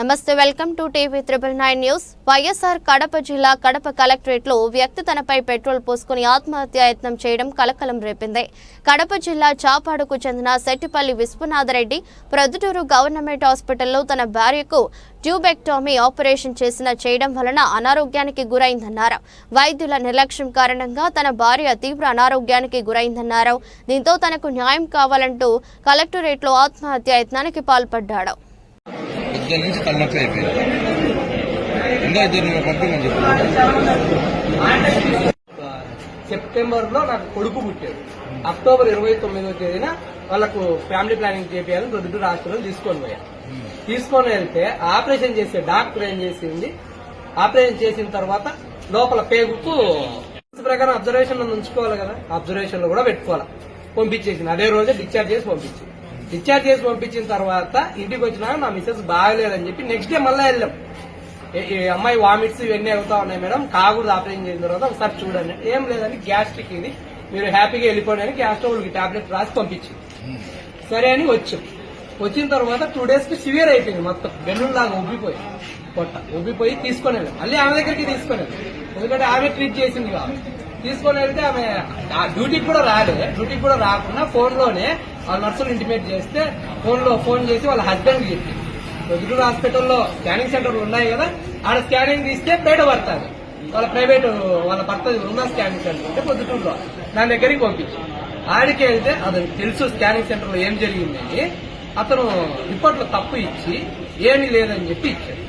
నమస్తే welcome to TV triple nine news. YSR Kadapa జిల్లా కడప కలెక్టరేట్లో వ్యక్తి తనపై పెట్రోల్ పోసుకుని ఆత్మహత్య యత్నం చేయడం కలకలం రేపింది. కడప జిల్లా చాపాడుకు చెందిన సెట్టిపల్లి విశ్వనాథరెడ్డి ప్రొద్దుటూరు గవర్నమెంట్ హాస్పిటల్లో తన భార్యకు ట్యూబెక్టామీ ఆపరేషన్ చేసిన చేయడం వలన అనారోగ్యానికి గురైందన్నారు. వైద్యుల నిర్లక్ష్యం కారణంగా తన భార్య తీవ్ర అనారోగ్యానికి గురైందన్నారు. దీంతో తనకు న్యాయం కావాలంటూ కలెక్టరేట్లో ఆత్మహత్యాయత్నానికి ఆత్మహత్య యత్నానికి పాల్పడ్డాడు. ఇద్దరు నుంచి తలనొప్పి అయిపోయింది. ఇంకా ఇద్దరు పంపించమని సెప్టెంబర్లో నాకు కొడుకు పుట్టాడు. అక్టోబర్ ఇరవై తొమ్మిదో తేదీన వాళ్ళకు ఫ్యామిలీ ప్లానింగ్ చేయాలని రొద్దు హాస్పిటల్ తీసుకొని పోయా. తీసుకొని వెళ్తే ఆపరేషన్ చేసే డాక్టర్ ఏం చేసింది? ఆపరేషన్ చేసిన తర్వాత లోపల పేగుకు ప్రకారం అబ్జర్వేషన్ ఉంచుకోవాలి కదా. అబ్జర్వేషన్లో కూడా పెట్టుకోవాలి. పంపించేసింది. అదే రోజే డిశ్చార్జ్ చేసి పంపించింది. డిశ్చార్జ్ చేసి పంపించిన తర్వాత ఇంటికి వచ్చినాక నా మిస్సెస్ బాగలేదని చెప్పి నెక్స్ట్ డే మళ్ళీ వెళ్ళాం. ఈ అమ్మాయి వామిట్స్ ఇవన్నీ అవుతా ఉన్నాయి మేడం. కాకూడదు ఆపరేషన్ చేసిన తర్వాత ఒకసారి చూడండి. ఏం లేదని గ్యాస్ట్రిక్ ఇది. మీరు హ్యాపీగా వెళ్ళిపోండి అని గ్యాస్ట్రోల్కి టాబ్లెట్ రాసి పంపించింది సరే అని వచ్చాం. వచ్చిన తర్వాత టూ డేస్కి సివియర్ అయిపోయింది మొత్తం. బెల్లుల్లాగా ఉబ్బిపోయి పొట్ట. ఉబ్బిపోయి తీసుకొని వెళ్ళాం. మళ్ళీ ఆమె దగ్గరికి తీసుకొని వెళ్ళాం. ఎందుకంటే ఆమె ట్రీట్ చేసింది కాదు తీసుకొని వెళ్తే ఆమె డ్యూటీకి కూడా రాలే. డ్యూటీకి కూడా రాకుండా ఫోన్లోనే ఆ నర్సులు ఇంటిమేట్ చేస్తే ఫోన్లో ఫోన్ చేసి వాళ్ళ హస్బెండ్ చెప్పి. పొద్దుటూరు హాస్పిటల్లో స్కానింగ్ సెంటర్లు ఉన్నాయి కదా ఆడ స్కానింగ్ తీస్తే బయట పడతారు. వాళ్ళ ప్రైవేట్ వాళ్ళ భర్త ఉన్న స్కానింగ్ సెంటర్ అంటే పొద్దుటూరులో నా దగ్గరికి పంపించి. ఆడికి వెళ్తే అది తెలుసు స్కానింగ్ సెంటర్లో ఏం జరిగిందని. అతను రిపోర్ట్లో తప్పు ఇచ్చి ఏమీ లేదని చెప్పి ఇచ్చాడు.